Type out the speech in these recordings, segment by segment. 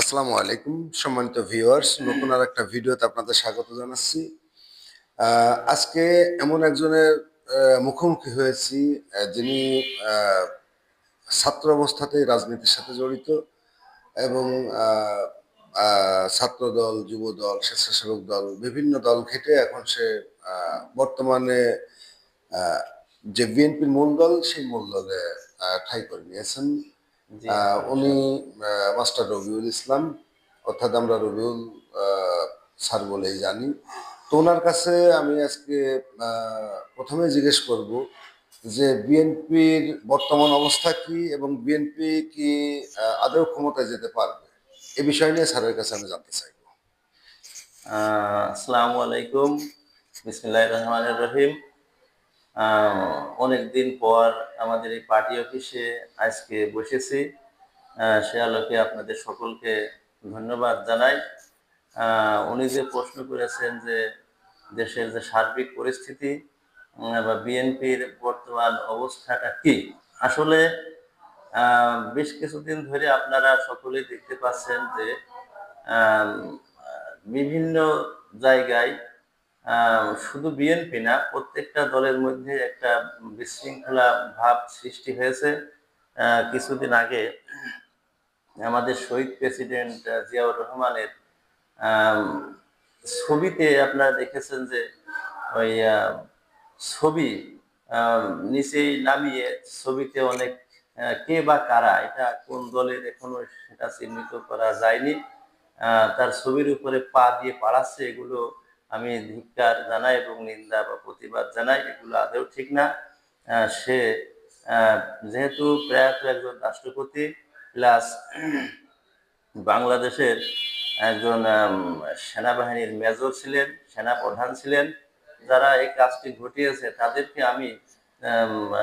আসসালামু আলাইকুম, সম্মানিত ভিউয়ার্স, নতুন আর একটা ভিডিওতে আপনাদের স্বাগত জানাচ্ছি। আজকে এমন একজনের মুখোমুখি হয়েছি যিনি ছাত্র অবস্থাতেই রাজনীতির সাথে জড়িত এবং ছাত্র দল যুব দল স্বেচ্ছাসেবক দল, বিভিন্ন দল ঘেটে এখন সে বর্তমানে যে বিএনপির মূল দল, সেই মূল দলে ঠাঁই করে নিয়েছেন। উনি মাস্টার রবিউল ইসলাম অর্থাৎ আমরা রবিউল স্যার বলেই জানি। তো ওনার কাছে আমি আজকে আহ, প্রথমে জিজ্ঞেস করব যে বিএনপির বর্তমান অবস্থা কি এবং বিএনপি কি আদৌ ক্ষমতায় যেতে পারবে? এ বিষয় নিয়ে স্যারের কাছে আমি জানতে চাইব। আহ, আসসালামু আলাইকুম। বিসমিল্লাহ রহমানের রহিম। অনেক দিন পর আমাদের এই পার্টি অফিসে আজকে বসেছি। সে আলোকে আপনাদের সকলকে ধন্যবাদ জানাই। উনি যে প্রশ্ন করেছেন যে দেশের যে সার্বিক পরিস্থিতি বা বিএনপির বর্তমান অবস্থাটা কি? আসলে বেশ কিছুদিন ধরে আপনারা সকলেই দেখতে পাচ্ছেন যে বিভিন্ন জায়গায় শুধু বিএনপি না, প্রত্যেকটা দলের মধ্যে একটা বিশৃঙ্খলা ভাব সৃষ্টি হয়েছে। কিছুদিন আগে আমাদের শহীদ প্রেসিডেন্ট জিয়াউর রহমানের ছবিতে আপনারা দেখেছেন যে ওই ছবি নিচেই নামিয়ে ছবিতে অনেক কে বা কারা, এটা কোন দলের এখনও সেটা চিহ্নিত করা যায়নি। তার ছবির উপরে পা দিয়ে পাড়াচ্ছে এগুলো আমি ধিক্কার জানাই এবং নিন্দা বা প্রতিবাদ জানাই, এগুলো আদৌ ঠিক না। সে যেহেতু প্রয়াত একজন রাষ্ট্রপতি, প্লাস বাংলাদেশের একজন সেনাবাহিনীর মেজর ছিলেন সেনা প্রধান ছিলেন, যারা এই কাজটি ঘটিয়েছে, তাদেরকে আমি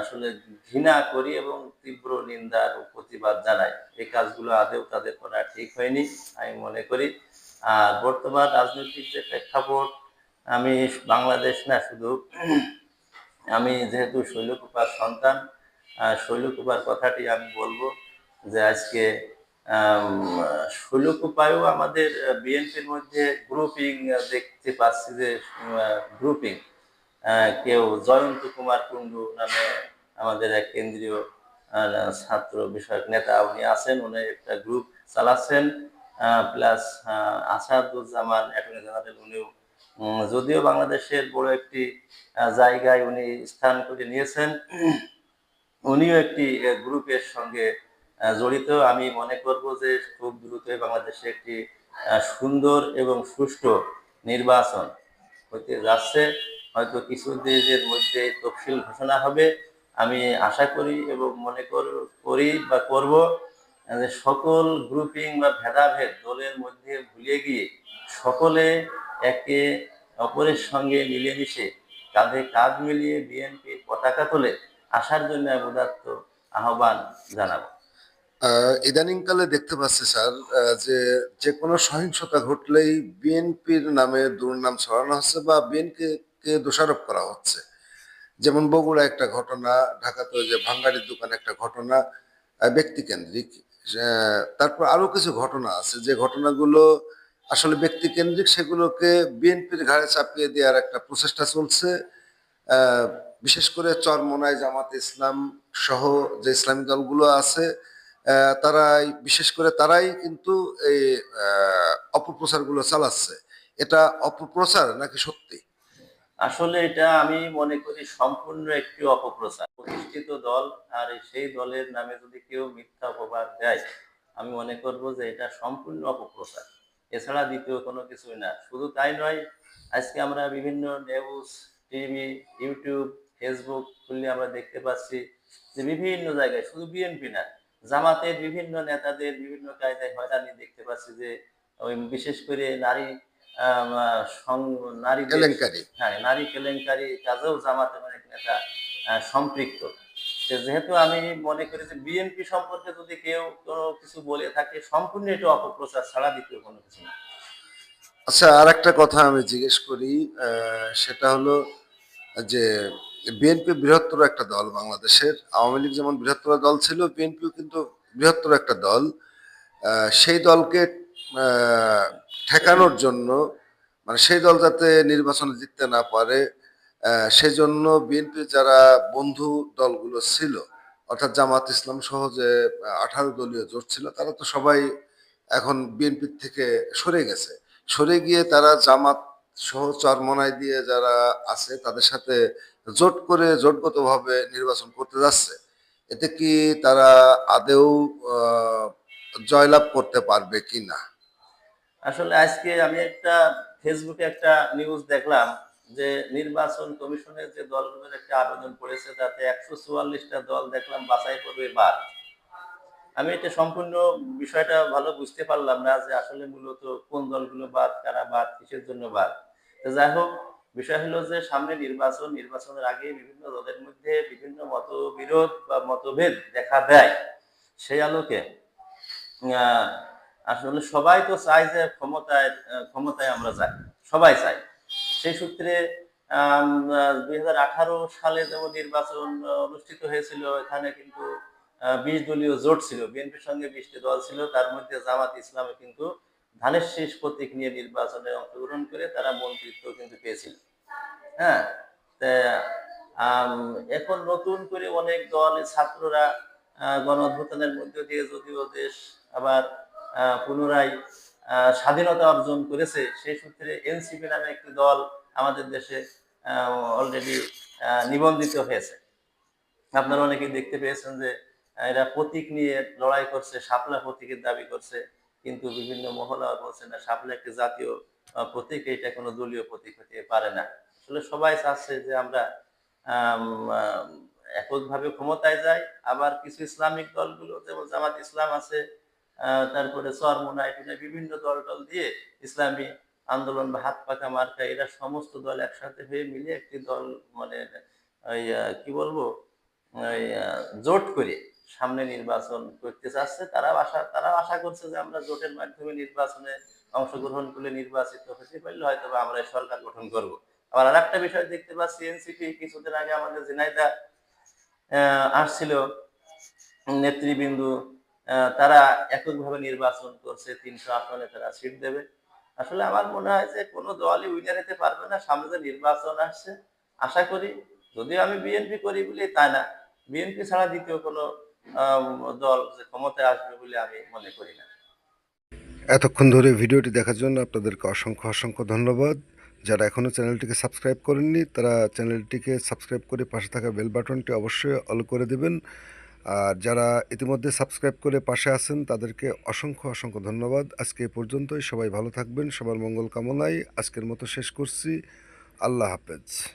আসলে ঘৃণা করি এবং তীব্র নিন্দা প্রতিবাদ জানাই। এই কাজগুলো আদেও তাদের করা ঠিক হয়নি, আমি মনে করি। আর বর্তমান রাজনৈতিক যে প্রেক্ষাপট আমি বাংলাদেশ না, শুধু আমি যেহেতু শৈলকুপার সন্তান শৈলকুপার কথাটি আমি বলব যে আজকে শৈলকুপায়ও আমাদের বিএনপির মধ্যে গ্রুপিং দেখতে পাচ্ছি যে গ্রুপিং কেউ জয়ন্ত কুমার কুণ্ডু নামে আমাদের এক কেন্দ্রীয় ছাত্র বিষয়ক নেতা উনি আছেন, উনি একটা গ্রুপ চালাচ্ছেন প্লাস আসাদুজ্জামান অ্যাটর্নি জেনারেল উনিও যদিও বাংলাদেশের বড় একটি জায়গায় উনি স্থান করে নিয়েছেন, উনিও একটি গ্রুপের সঙ্গে জড়িত। আমি মনে করব যে খুব দ্রুতই বাংলাদেশে একটি সুন্দর এবং সুষ্ঠু নির্বাচন হতে যাচ্ছে। হয়তো কিছু দিনের মধ্যে তফসিল ঘোষণা হবে। আমি আশা করি এবং মনে কর- করি বা করব যে সকল গ্রুপিং বা ভেদাভেদ দলের মধ্যে ভুলে গিয়ে সকলে একে অপরের সঙ্গে মিলেমিশে কাঁধে কাঁধ মিলিয়ে বিএনপির পতাকা তোলে আসার জন্য উদাত্ত আহ্বান জানাব। ইদানিংকালে দেখতে পাচ্ছি স্যার যে যে কোনো সহিংসতা ঘটলেই বিএনপির নামে দুর্নাম ছড়ানো হচ্ছে বা বিএনপি কে দোষারোপ করা হচ্ছে। যেমন বগুড়া একটা ঘটনা, ঢাকাতে যে ভাঙ্গারির দোকান একটা ঘটনা ব্যক্তি কেন্দ্রিক তারপর আরও কিছু ঘটনা আছে। যে ঘটনাগুলো আসলে ব্যক্তি কেন্দ্রিক সেগুলোকে বিএনপির ঘাড়ে চাপিয়ে দেওয়ার একটা প্রচেষ্টা চলছে। বিশেষ করে চরমোনাই জামাত ইসলাম সহ যে ইসলামী দলগুলো আছে তারাই, বিশেষ করে তারাই কিন্তু এই অপপ্রচারগুলো চালাচ্ছে। এটা অপপ্রচার নাকি সত্যি? আসলে এটা আমি মনে করি সম্পূর্ণ একটি অপপ্রচার। প্রতিষ্ঠিত দল আর সেই দলের নামে যদি কেউ মিথ্যা অপবাদ দেয়, আমি মনে করব যে এটা সম্পূর্ণ অপপ্রচার। এছাড়া দ্বিতীয় কোনো কিছুই না। শুধু তাই নয় আজকে আমরা বিভিন্ন নিউজ টিভি ইউটিউব ফেসবুক খুললে আমরা দেখতে পাচ্ছি যে বিভিন্ন জায়গায় শুধু বিএনপি না জামাতের বিভিন্ন নেতাদের বিভিন্ন কায়দায় হয়রানি দেখতে পাচ্ছি যে ওই বিশেষ করে নারী নারীদের কেলেঙ্কারি। হ্যাঁ নারী কেলেঙ্কারি কাজেও জামাতের অনেক নেতা সম্পৃক্ত। যেহেতু আমি মনে করি যে বিএনপি সম্পর্কে যদি কেউ কোনো কিছু বলে থাকে, সম্পূর্ণ এটা অপপ্রচার ছাড়া দ্বিতীয় কোনো কিছু না। আচ্ছা আর একটা কথা আমি জিজ্ঞেস করি সেটা হলো যে বিএনপি বৃহত্তর একটা দল বাংলাদেশের। আওয়ামী লীগ যেমন বৃহত্তর দল ছিল বিএনপিও কিন্তু বৃহত্তর একটা দল। সেই দলকে ঠেকানোর জন্য মানে সেই দল যাতে নির্বাচনে জিততে না পারে সেজন্য বিএনপি যারা বন্ধু দলগুলো ছিল, অর্থাৎ জামাত ইসলাম সহ যে আঠারো দলীয় জোট ছিল, তারা তো সবাই এখন বিএনপির থেকে সরে গেছে। সরে গিয়ে তারা জামাত সহ চরমনাই দিয়ে যারা আছে, তাদের সাথে জোট করে জোটগতভাবে নির্বাচন করতে যাচ্ছে। এতে কি তারা আদেও জয়লাভ করতে পারবে কি না আসলে আজকে আমি একটা ফেসবুকে একটা নিউজ দেখলাম যে নির্বাচন কমিশনের যে দলগুলোর একটা আবেদন করেছে তাতে একশো চুয়াল্লিশটা দল দেখলাম বাছাই করবে বাদ আমি এটা সম্পূর্ণ বিষয়টা ভালো বুঝতে পারলাম না যে আসলে মূলত কোন দলগুলো বাদ, কারা বাদ, কিসের জন্য বাদ। যাই হোক, বিষয় হলো যে সামনে নির্বাচন, নির্বাচনের আগে বিভিন্ন দলের মধ্যে বিভিন্ন মতবিরোধ বা মতভেদ দেখা দেয় সেই আলোকে। আসলে সবাই তো চায় যে ক্ষমতায় ক্ষমতায় আমরা যাই, সবাই চাই সেই সূত্রে দুই হাজার আঠারো সালে যেমন নির্বাচন অনুষ্ঠিত হয়েছিল, এখানে কিন্তু বিশ দলীয় জোট ছিল। বিএনপির সঙ্গে বিশটি দল ছিল। তার মধ্যে জামাত ইসলামে কিন্তু ধানের শীষ প্রতীক নিয়ে নির্বাচনে অংশগ্রহণ করে তারা মন্ত্রিত্ব কিন্তু পেয়েছিল। হ্যাঁ? এখন নতুন করে অনেক দল, ছাত্ররা গণ অভ্যুত্থানের মধ্য দিয়ে যদিও দেশ আবার পুনরায় স্বাধীনতা অর্জন করেছে। সেই সূত্রে এনসিপি নামে একটি দল আমাদের দেশে অলরেডি নিবন্ধিত হয়েছে। আপনারা অনেকেই দেখতে পেয়েছেন যে এরা প্রতীক নিয়ে লড়াই করছে, শাপলা প্রতীকের দাবি করছে, কিন্তু বিভিন্ন মহলা বলছে না, শাপলা একটি জাতীয় প্রতীক, এটা কোনো দলীয় প্রতীক হতে পারে না। আসলে সবাই চাচ্ছে যে আমরা এককভাবে ক্ষমতায় যাই। আবার কিছু ইসলামিক দলগুলো, যেমন জামাত ইসলাম আছে তারপরে চরমোনা বিভিন্ন দল টল দিয়ে ইসলামী আন্দোলন বা হাত পাকা মার্কা এরা সমস্ত দল একসাথে হয়ে মিলে একটি দল মানে ওই কি বলব? ওই জোট করে সামনে নির্বাচন করতে চাচ্ছে। তারা আশা তারা আশা করছে যে আমরা জোটের মাধ্যমে নির্বাচনে অংশগ্রহণ করলে নির্বাচিত হতে পারলে হয়তো আমরা সরকার গঠন করব। আবার আর একটা বিষয় দেখতে পাচ্ছি এনসিপি কিছুদিন আগে আমাদের ঝিনাইদা আহ, আসছিল নেতৃবৃন্দু তারা এককভাবে নির্বাচন করছে, তিনশো আসনে তারা সিট দেবে। আসলে আমার মনে হয় যে কোনো দলই উইনার হতে পারবে না, সামনে যে নির্বাচন আসছে, আশা করি, যদিও আমি বিএনপি করি বলে তা না, বিএনপি ছাড়া দ্বিতীয় কোনো দল যে ক্ষমতায় আসবে বলে আমি মনে করি না। এতক্ষণ ধরে ভিডিওটি দেখার জন্য আপনাদেরকে অসংখ্য অসংখ্য ধন্যবাদ। যারা এখনও চ্যানেলটিকে সাবস্ক্রাইব করেননি, তারা চ্যানেলটিকে সাবস্ক্রাইব করে পাশে থাকা বেল বাটনটি অবশ্যই অল করে দেবেন। আর যারা ইতিমধ্যে সাবস্ক্রাইব করে পাশে আছেন, তাদেরকে অসংখ্য অসংখ্য ধন্যবাদ। আজকে এ পর্যন্তই। সবাই ভালো থাকবেন। সবার মঙ্গল কামনায় আজকের মতো শেষ করছি। আল্লাহ হাফেজ।